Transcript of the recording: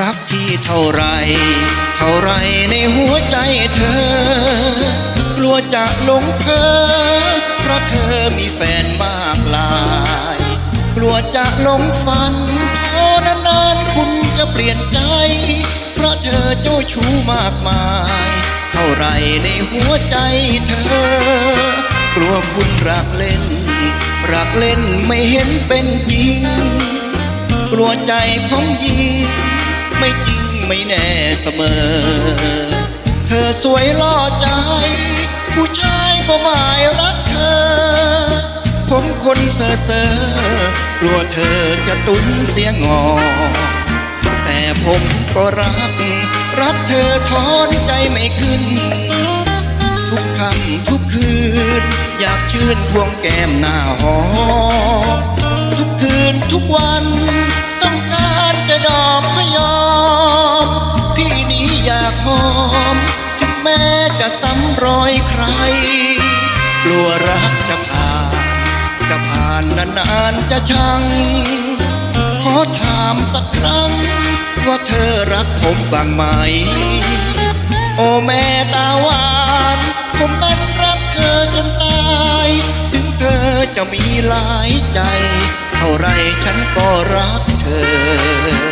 รักที่เท่าไร เท่าไรในหัวใจเธอกลัวจะหลงเพอเพราะเธอมีแฟนมากลาย กลัวจะหลงฝันพอนานๆคุณจะเปลี่ยนใจ เพราะเธอเจ้าชู้มากมาย เท่าไรในหัวใจเธอกลัวคุณรักเล่น รักเล่นไม่เห็นเป็นจริงกลัวใจผมยิง ไม่แน่เสมอ เธอสวยล่อใจ ผู้ชายก็หมายรักเธอ ผมคนเซ่อเซ่อกลัวเธอจะตุ้นเสียงอ แต่ผมก็รัก รักเธอทอนใจไม่ขึ้น ทุกคำทุกคืน อยากชื่นพวงแก้มหน้าหอมทุกคืนทุกวัน อยากหอมถึงแม้จะซ้ำรอยใคร กลัวรักจะผ่าน จะผ่านนานๆจะชัง ขอถามสักครั้ง ว่าเธอรักผมบ้างไหม โอ้แม่ตาหวาน ผมนั้นรักเธอจนตาย ถึงเธอจะมีหลายใจ เท่าไรฉันก็รักเธอ